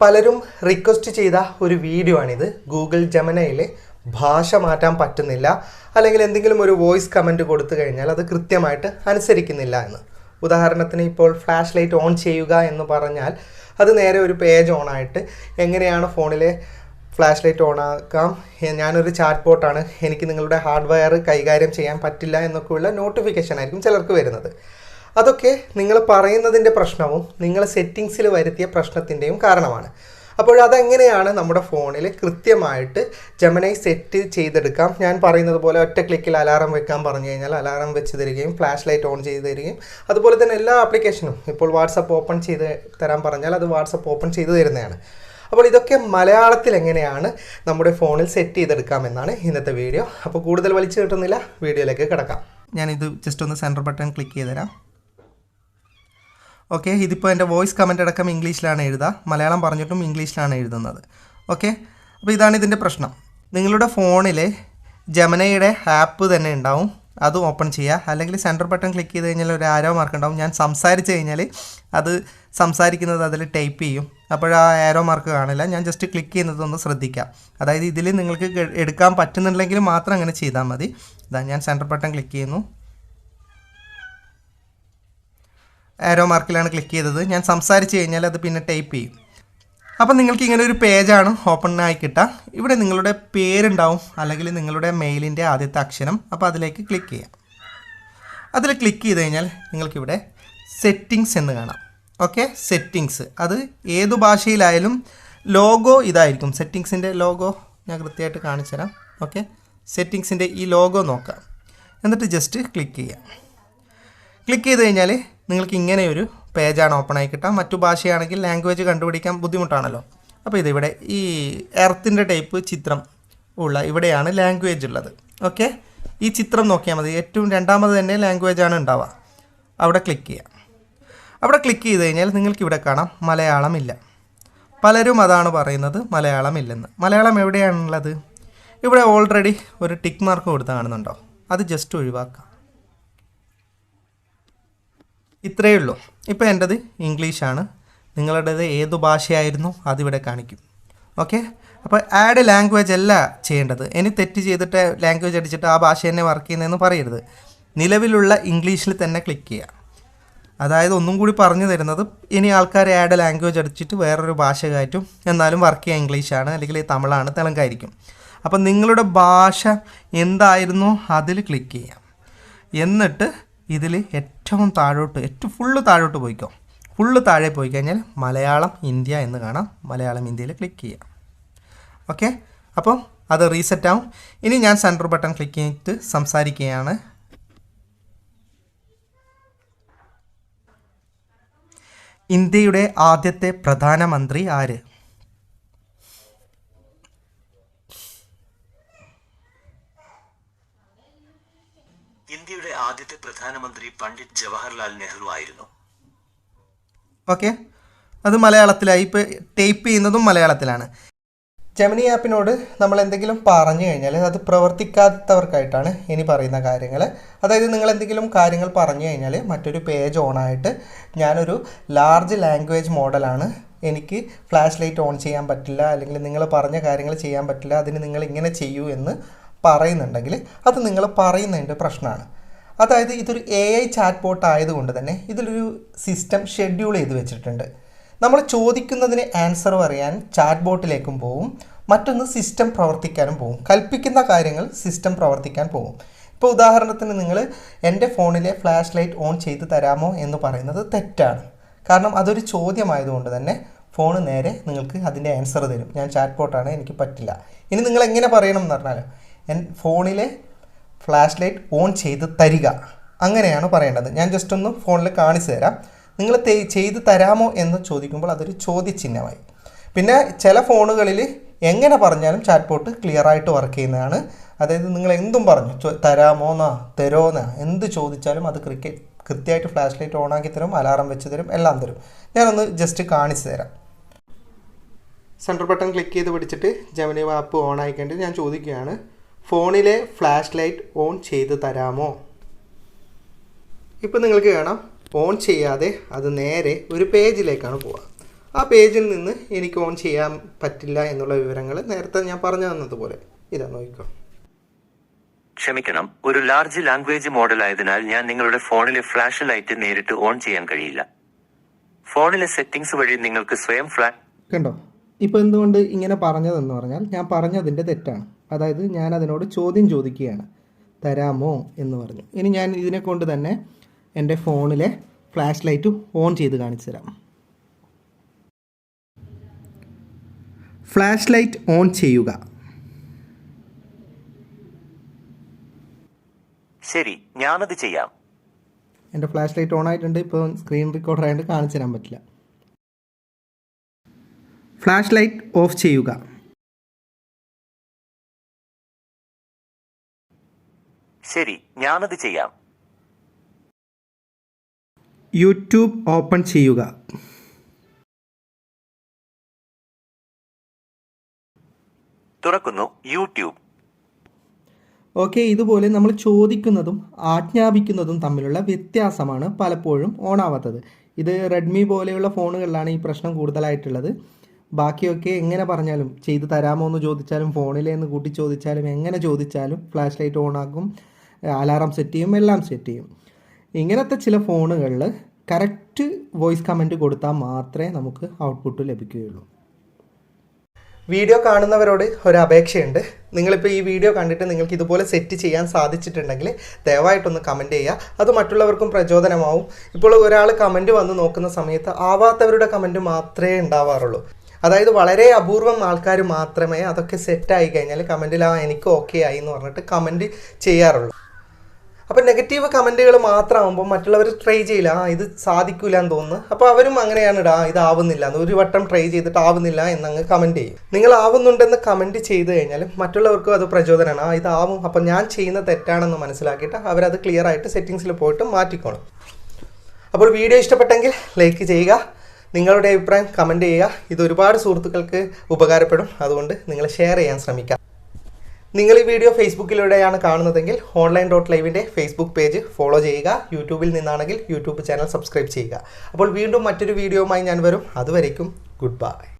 പലരും റിക്വസ്റ്റ് ചെയ്ത ഒരു വീഡിയോ ആണിത്. ഗൂഗിൾ ജമനയിൽ ഭാഷ മാറ്റാൻ പറ്റുന്നില്ല. അല്ലെങ്കിൽ എന്തെങ്കിലും ഒരു വോയിസ് കമന്റ് കൊടുത്തു കഴിഞ്ഞാൽ അത് കൃത്യമായിട്ട് അനുസരിക്കുന്നില്ല എന്ന്. ഉദാഹരണത്തിന് ഇപ്പോൾ ഫ്ലാഷ് ലൈറ്റ് ഓൺ ചെയ്യുക എന്ന് പറഞ്ഞാൽ അത് നേരെ ഒരു പേജ് ഓൺ ആയിട്ട് എങ്ങനെയാണ് ഫോണിലെ ഫ്ലാഷ് ലൈറ്റ് ഓണാക്കാം ഞാനൊരു ചാറ്റ് ബോട്ടാണ് എനിക്ക് നിങ്ങളുടെ ഹാർഡ്വെയർ കൈകാര്യം ചെയ്യാൻ പറ്റില്ല എന്നൊക്കെയുള്ള നോട്ടിഫിക്കേഷൻ ആയിരിക്കും ചിലർക്ക് വരുന്നത്. അതൊക്കെ നിങ്ങൾ പറയുന്നതിന്റെ പ്രശ്നവും നിങ്ങൾ സെറ്റിങ്സിൽ വരുത്തിയ പ്രശ്നത്തിന്റെയും കാരണമാണ്. അപ്പോൾ അതെങ്ങനെയാണ് നമ്മുടെ ഫോണിൽ കൃത്യമായിട്ട് ജമനൈ സെറ്റ് ചെയ്തെടുക്കാം? ഞാൻ പറയുന്നത് പോലെ ഒറ്റ ക്ലിക്കിൽ അലാറം വെക്കാൻ പറഞ്ഞു കഴിഞ്ഞാൽ അലാറം വെച്ച് തരികയും ഫ്ലാഷ് ലൈറ്റ് ഓൺ ചെയ്ത് തരികയും അതുപോലെ തന്നെ എല്ലാ ആപ്ലിക്കേഷനും ഇപ്പോൾ വാട്സപ്പ് ഓപ്പൺ ചെയ്ത് തരാൻ പറഞ്ഞാൽ അത് വാട്സപ്പ് ഓപ്പൺ ചെയ്ത് തരുന്നതാണ്. അപ്പോൾ ഇതൊക്കെ മലയാളത്തിൽ എങ്ങനെയാണ് നമ്മുടെ ഫോണിൽ സെറ്റ് ചെയ്തെടുക്കാമെന്നാണ് ഇന്നത്തെ വീഡിയോ. അപ്പോൾ കൂടുതൽ വലിച്ചു കിട്ടുന്നില്ല വീഡിയോയിലേക്ക് കിടക്കാം. ഞാനിത് ജസ്റ്റ് ഒന്ന് സെന്റർ ബട്ടൺ ക്ലിക്ക് ചെയ്ത് തരാം. ഓക്കെ ഇതിപ്പോൾ എന്റെ വോയിസ് കമന്റ് അടക്കം ഇംഗ്ലീഷിലാണ് എഴുതുക മലയാളം പറഞ്ഞിട്ടും ഇംഗ്ലീഷിലാണ് എഴുതുന്നത്. ഓക്കെ അപ്പോൾ ഇതാണ് ഇതിന്റെ പ്രശ്നം. നിങ്ങളുടെ ഫോണിൽ ജമനയുടെ ആപ്പ് തന്നെ ഉണ്ടാവും. അത് ഓപ്പൺ ചെയ്യുക അല്ലെങ്കിൽ സെന്റർ ബട്ടൺ ക്ലിക്ക് ചെയ്ത് കഴിഞ്ഞാൽ ഒരു ആരോ മാർക്ക് ഉണ്ടാവും. ഞാൻ സംസാരിച്ച് കഴിഞ്ഞാൽ അത് സംസാരിക്കുന്നത് അതിൽ ടൈപ്പ് ചെയ്യും. അപ്പോൾ ആ ആരോ മാർക്ക് കാണില്ല. ഞാൻ ജസ്റ്റ് ക്ലിക്ക് ചെയ്യുന്നതൊന്ന് ശ്രദ്ധിക്കാം. അതായത് ഇതിൽ നിങ്ങൾക്ക് എടുക്കാൻ പറ്റുന്നുണ്ടെങ്കിൽ മാത്രം അങ്ങനെ ചെയ്താൽ മതി. ഇതാ ഞാൻ സെന്റർ ബട്ടൺ ക്ലിക്ക് ചെയ്യുന്നു. ആരോ മാർക്കിലാണ് ക്ലിക്ക് ചെയ്തത്. ഞാൻ സംസാരിച്ച് കഴിഞ്ഞാൽ അത് പിന്നെ ടൈപ്പ് ചെയ്യും. അപ്പം നിങ്ങൾക്ക് ഇങ്ങനെ ഒരു പേജാണ് ഓപ്പൺ ആയി കിട്ടുക ഇവിടെ നിങ്ങളുടെ പേരുണ്ടാവും അല്ലെങ്കിൽ നിങ്ങളുടെ മെയിലിന്റെ ആദ്യത്തെ അക്ഷരം. അപ്പോൾ അതിലേക്ക് ക്ലിക്ക് ചെയ്യാം. അതിൽ ക്ലിക്ക് ചെയ്ത് കഴിഞ്ഞാൽ നിങ്ങൾക്കിവിടെ സെറ്റിങ്സ് എന്ന് കാണാം. ഓക്കെ സെറ്റിങ്സ് അത് ഏത് ഭാഷയിലായാലും ലോഗോ ഇതായിരിക്കും. സെറ്റിങ്സിന്റെ ലോഗോ ഞാൻ കൃത്യമായിട്ട് കാണിച്ചു തരാം. ഓക്കെ സെറ്റിങ്സിന്റെ ഈ ലോഗോ നോക്കാം. എന്നിട്ട് ജസ്റ്റ് ക്ലിക്ക് ചെയ്യാം. ക്ലിക്ക് ചെയ്ത് കഴിഞ്ഞാൽ നിങ്ങൾക്ക് ഇങ്ങനെ ഒരു പേജാണ് ഓപ്പൺ ആയി കിട്ടുക മറ്റു ഭാഷയാണെങ്കിൽ ലാംഗ്വേജ് കണ്ടുപിടിക്കാൻ ബുദ്ധിമുട്ടാണല്ലോ. അപ്പോൾ ഇതിവിടെ ഈ എർത്തിന്റെ ടൈപ്പ് ചിത്രം ഉള്ള ഇവിടെയാണ് ലാംഗ്വേജ് ഉള്ളത്. ഓക്കെ ഈ ചിത്രം നോക്കിയാൽ മതി. ഏറ്റവും രണ്ടാമത് തന്നെ ലാംഗ്വേജ് ആണ് ഉണ്ടാവുക. അവിടെ ക്ലിക്ക് ചെയ്യാം. അവിടെ ക്ലിക്ക് ചെയ്ത് കഴിഞ്ഞാൽ നിങ്ങൾക്ക് ഇവിടെ കാണാം മലയാളമില്ല. പലരും അതാണ് പറയുന്നത് മലയാളം ഇല്ലെന്ന് മലയാളം എവിടെയാണുള്ളത്? ഇവിടെ ഓൾറെഡി ഒരു ടിക്ക് മാർക്ക് കൊടുത്ത് കാണുന്നുണ്ടോ? അത് ജസ്റ്റ് ഒഴിവാക്കാം. ഇത്രയേ ഉള്ളൂ. ഇപ്പോൾ എന്റെത് ഇംഗ്ലീഷാണ്. നിങ്ങളുടേത് ഏതു ഭാഷയായിരുന്നു അതിവിടെ കാണിക്കും. ഓക്കെ? അപ്പോൾ ആഡ് ലാംഗ്വേജ് അല്ല ചെയ്യേണ്ടത്. ഇനി തെറ്റ് ചെയ്തിട്ട് ലാംഗ്വേജ് അടിച്ചിട്ട് ആ ഭാഷ തന്നെ വർക്ക് ചെയ്യുന്നതെന്ന് പറയരുത്. നിലവിലുള്ള ഇംഗ്ലീഷിൽ തന്നെ ക്ലിക്ക് ചെയ്യുക. അതായത് ഒന്നും കൂടി പറഞ്ഞു തരുന്നത് ഇനി ആൾക്കാർ ആഡ് ലാംഗ്വേജ് അടിച്ചിട്ട് വേറൊരു ഭാഷ കയറ്റും. എന്നാലും വർക്ക് ചെയ്യുക ഇംഗ്ലീഷാണ് അല്ലെങ്കിൽ തമിഴാണ് തെലുങ്കായിരിക്കും. അപ്പം നിങ്ങളുടെ ഭാഷ എന്തായിരുന്നോ അതിൽ ക്ലിക്ക് ചെയ്യാം എന്നിട്ട് ഇതിൽ ഏറ്റവും താഴോട്ട് ഏറ്റവും ഫുള്ള് താഴോട്ട് പോയിക്കോ. ഫുള്ള് താഴെ പോയി കഴിഞ്ഞാൽ മലയാളം ഇന്ത്യ എന്ന് കാണാം. മലയാളം ഇന്ത്യയിൽ ക്ലിക്ക് ചെയ്യാം. ഓക്കെ അപ്പം അത് റീസെറ്റ് ആവും. ഇനി ഞാൻ സെന്റർ ബട്ടൺ ക്ലിക്ക് ചെയ്തിട്ട് സംസാരിക്കുകയാണ്. ഇന്ത്യയുടെ ആദ്യത്തെ പ്രധാനമന്ത്രി ആര്? ഇന്ത്യയുടെ ആദ്യത്തെ പ്രധാനമന്ത്രി പണ്ഡിറ്റ് ജവഹർലാൽ നെഹ്റു ആയിരുന്നു. ഓക്കെ. അത് മലയാളത്തിലായി. ഇപ്പോൾ ടൈപ്പ് ചെയ്യുന്നതും മലയാളത്തിലാണ്. ജെമിനി ആപ്പിനോട് നമ്മൾ എന്തെങ്കിലും പറഞ്ഞു കഴിഞ്ഞാൽ അത് പ്രവർത്തിക്കാത്തവർക്കായിട്ടാണ് ഇനി പറയുന്ന കാര്യങ്ങൾ. അതായത് നിങ്ങൾ എന്തെങ്കിലും കാര്യങ്ങൾ പറഞ്ഞു കഴിഞ്ഞാൽ മറ്റൊരു പേജ് ഓണായിട്ട് ഞാനൊരു ലാർജ് ലാംഗ്വേജ് മോഡലാണ് എനിക്ക് ഫ്ലാഷ് ലൈറ്റ് ഓൺ ചെയ്യാൻ പറ്റില്ല അല്ലെങ്കിൽ നിങ്ങൾ പറഞ്ഞ കാര്യങ്ങൾ ചെയ്യാൻ പറ്റില്ല അതിന് നിങ്ങൾ ഇങ്ങനെ ചെയ്യൂ എന്ന് പറയുന്നുണ്ടെങ്കിൽ അത് നിങ്ങൾ പറയുന്നതിന്റെ പ്രശ്നമാണ്. അതായത് ഇതൊരു എ ഐ ചാറ്റ് ബോട്ട് ആയതുകൊണ്ട് തന്നെ ഇതിലൊരു സിസ്റ്റം ഷെഡ്യൂൾ ചെയ്ത് വെച്ചിട്ടുണ്ട്. നമ്മൾ ചോദിക്കുന്നതിന് ആൻസർ പറയാൻ ചാറ്റ് ബോട്ടിലേക്കും പോവും മറ്റൊന്ന് സിസ്റ്റം പ്രവർത്തിക്കാനും പോകും കൽപ്പിക്കുന്ന കാര്യങ്ങൾ സിസ്റ്റം പ്രവർത്തിക്കാൻ പോകും ഇപ്പോൾ ഉദാഹരണത്തിന് നിങ്ങൾ എന്റെ ഫോണിലെ ഫ്ലാഷ് ലൈറ്റ് ഓൺ ചെയ്ത് തരാമോ എന്ന് പറയുന്നത് തെറ്റാണ്. കാരണം അതൊരു ചോദ്യമായതുകൊണ്ട് തന്നെ ഫോൺ നേരെ നിങ്ങൾക്ക് അതിന്റെ ആൻസർ തരും. ഞാൻ ചാറ്റ് ബോട്ടാണ് എനിക്ക് പറ്റില്ല. ഇനി നിങ്ങൾ എങ്ങനെ പറയണം എന്ന് പറഞ്ഞാൽ എൻ ഫോണിലെ ഫ്ലാഷ് ലൈറ്റ് ഓൺ ചെയ്ത് തരിക. അങ്ങനെയാണ് പറയേണ്ടത്. ഞാൻ ജസ്റ്റ് ഒന്ന് ഫോണിൽ കാണിച്ചു തരാം. നിങ്ങൾ ചെയ്ത് തരാമോ എന്ന് ചോദിക്കുമ്പോൾ അതൊരു ചോദ്യചിഹ്നമായി. പിന്നെ ചില ഫോണുകളിൽ എങ്ങനെ പറഞ്ഞാലും ചാറ്റ് ബോട്ട് ക്ലിയർ ആയിട്ട് വർക്ക് ചെയ്യുന്നതാണ്. അതായത് നിങ്ങൾ എന്തും പറഞ്ഞു. തരാമോന്നാ തരോന്നാ എന്ത് ചോദിച്ചാലും അത് ക്രിക്കറ്റ് കൃത്യമായിട്ട് ഫ്ലാഷ് ലൈറ്റ് ഓൺ ആക്കി തരും അലാറം വെച്ച് തരും എല്ലാം തരും. ഞാനൊന്ന് ജസ്റ്റ് കാണിച്ചു തരാം. സെന്റർ ബട്ടൺ ക്ലിക്ക് ചെയ്ത് പിടിച്ചിട്ട് ജമനി ആപ്പ് ഓൺ ആയിക്കേണ്ടത് ഞാൻ ചോദിക്കുകയാണ്. ഫോണിലെ ഫ്ലാഷ് ലൈറ്റ് ഓൺ ചെയ്ത് തരാമോ? ഇപ്പം നിങ്ങൾക്ക് കാണാം. ഓൺ ചെയ്യാതെ അത് നേരെ ഒരു പേജിലേക്കാണ് പോവുക. ആ പേജിൽ നിന്ന് എനിക്ക് ഓൺ ചെയ്യാൻ പറ്റില്ല എന്നുള്ള വിവരങ്ങൾ നേരത്തെ ഞാൻ പറഞ്ഞു തന്നതുപോലെ. ഇതാ നോക്കിക്കോ ക്ഷമിക്കണം ഒരു ലാർജ് ലാംഗ്വേജ് മോഡൽ ആയതിനാൽ ഞാൻ നിങ്ങളുടെ ഫോണിലെ ഫ്ലാഷ് ലൈറ്റ് നേരിട്ട് ഓൺ ചെയ്യാൻ കഴിയില്ല. ഫോണിലെ സെറ്റിംഗ്സ് വഴി നിങ്ങൾക്ക് സ്വയം ഫ്ലാ കണ്ടോ? ഇപ്പൊ എന്തുകൊണ്ട് ഇങ്ങനെ പറഞ്ഞതെന്ന് പറഞ്ഞാൽ ഞാൻ പറഞ്ഞതിന്റെ തെറ്റാണ്. അതായത് ഞാൻ അതിനോട് ചോദ്യം ചോദിക്കുകയാണ്. തരാമോ എന്ന് പറഞ്ഞു. ഇനി ഞാൻ ഇതിനെ കൊണ്ട് തന്നെ എന്റെ ഫോണിലെ ഫ്ലാഷ് ലൈറ്റ് ഓൺ ചെയ്ത് കാണിച്ചു തരാം. ഫ്ലാഷ് ലൈറ്റ് ഓൺ ചെയ്യുക. ശരി ഞാനത് ചെയ്യാം. എന്റെ ഫ്ലാഷ് ലൈറ്റ് ഓൺ ആയിട്ടുണ്ട് ഇപ്പോൾ സ്ക്രീൻ റെക്കോർഡർ ആയതുകൊണ്ട് കാണിച്ചു തരാൻ പറ്റില്ല. ഫ്ലാഷ് ലൈറ്റ് ഓഫ് ചെയ്യുക. ശരി ഞാനത് ചെയ്യാം. യൂട്യൂബ് ഓപ്പൺ ചെയ്യുക. തുറക്കുന്നു യൂട്യൂബ്. ഓക്കെ ഇതുപോലെ നമ്മൾ ചോദിക്കുന്നതും ആജ്ഞാപിക്കുന്നതും തമ്മിലുള്ള വ്യത്യാസമാണ് പലപ്പോഴും ഓണാവാത്തത്. ഇത് റെഡ്മി പോലെയുള്ള ഫോണുകളിലാണ് ഈ പ്രശ്നം കൂടുതലായിട്ടുള്ളത്. ബാക്കിയൊക്കെ എങ്ങനെ പറഞ്ഞാലും ചെയ്തു തരാമോ എന്ന് ചോദിച്ചാലും ഫോണിലേന്ന് കൂട്ടി ചോദിച്ചാലും എങ്ങനെ ചോദിച്ചാലും ഫ്ലാഷ് ലൈറ്റ് ഓണാക്കും. അലാറം സെറ്റ് ചെയ്യും എല്ലാം സെറ്റ് ചെയ്യും. ഇങ്ങനത്തെ ചില ഫോണുകളിൽ കറക്റ്റ് വോയിസ് കമന്റ് കൊടുത്താൽ മാത്രമേ നമുക്ക് ഔട്ട്പുട്ട് ലഭിക്കുകയുള്ളൂ. വീഡിയോ കാണുന്നവരോട് ഒരു അപേക്ഷയുണ്ട്. നിങ്ങളിപ്പോൾ ഈ വീഡിയോ കണ്ടിട്ട് നിങ്ങൾക്ക് ഇതുപോലെ സെറ്റ് ചെയ്യാൻ സാധിച്ചിട്ടുണ്ടെങ്കിൽ ദയവായിട്ടൊന്ന് കമന്റ് ചെയ്യുക. അത് മറ്റുള്ളവർക്കും പ്രചോദനമാവും. ഇപ്പോൾ ഒരാൾ കമന്റ് വന്ന് നോക്കുന്ന സമയത്ത് ആവാത്തവരുടെ കമന്റ് മാത്രമേ ഉണ്ടാവാറുള്ളൂ. അതായത് വളരെ അപൂർവം ആൾക്കാർ മാത്രമേ അതൊക്കെ സെറ്റായി കഴിഞ്ഞാൽ കമന്റിൽ ആ എനിക്ക് ഓക്കെ ആയി എന്ന് പറഞ്ഞിട്ട് കമന്റ് ചെയ്യാറുള്ളൂ. അപ്പോൾ നെഗറ്റീവ് കമന്റുകൾ മാത്രമാകുമ്പോൾ മറ്റുള്ളവർ ട്രൈ ചെയ്യില്ല. ആ ഇത് സാധിക്കില്ല എന്ന് തോന്നുന്നു. അപ്പോൾ അവരും അങ്ങനെയാണ് ഇടാ ഇതാവുന്നില്ല. എന്ന് ഒരു വട്ടം ട്രൈ ചെയ്തിട്ട് ആവുന്നില്ല എന്നങ്ങ് കമന്റ് ചെയ്യും. നിങ്ങൾ ആവുന്നുണ്ടെന്ന് കമന്റ് ചെയ്ത് കഴിഞ്ഞാൽ മറ്റുള്ളവർക്കും അത് പ്രചോദനമാണ് ആ ഇതാവും. അപ്പോൾ ഞാൻ ചെയ്യുന്ന തെറ്റാണെന്ന് മനസ്സിലാക്കിയിട്ട് അവരത് ക്ലിയർ ആയിട്ട് സെറ്റിങ്സിൽ പോയിട്ട് മാറ്റിക്കോണം അപ്പോൾ വീഡിയോ ഇഷ്ടപ്പെട്ടെങ്കിൽ ലൈക്ക് ചെയ്യുക. നിങ്ങളുടെ അഭിപ്രായം കമന്റ് ചെയ്യുക. ഇത് ഒരുപാട് സുഹൃത്തുക്കൾക്ക് ഉപകാരപ്പെടും. അതുകൊണ്ട് നിങ്ങൾ ഷെയർ ചെയ്യാൻ ശ്രമിക്കുക നിങ്ങൾ ഈ വീഡിയോ ഫേസ്ബുക്കിലൂടെയാണ് കാണുന്നതെങ്കിൽ ഓൺലൈൻ ഡോട്ട് ലൈവിന്റെ ഫേസ്ബുക്ക് പേജ് ഫോളോ ചെയ്യുക യൂട്യൂബിൽ നിന്നാണെങ്കിൽ യൂട്യൂബ് ചാനൽ സബ്സ്ക്രൈബ് ചെയ്യുക. അപ്പോൾ വീണ്ടും മറ്റൊരു വീഡിയോയുമായി ഞാൻ വരും. അതുവരേക്കും ഗുഡ് ബൈ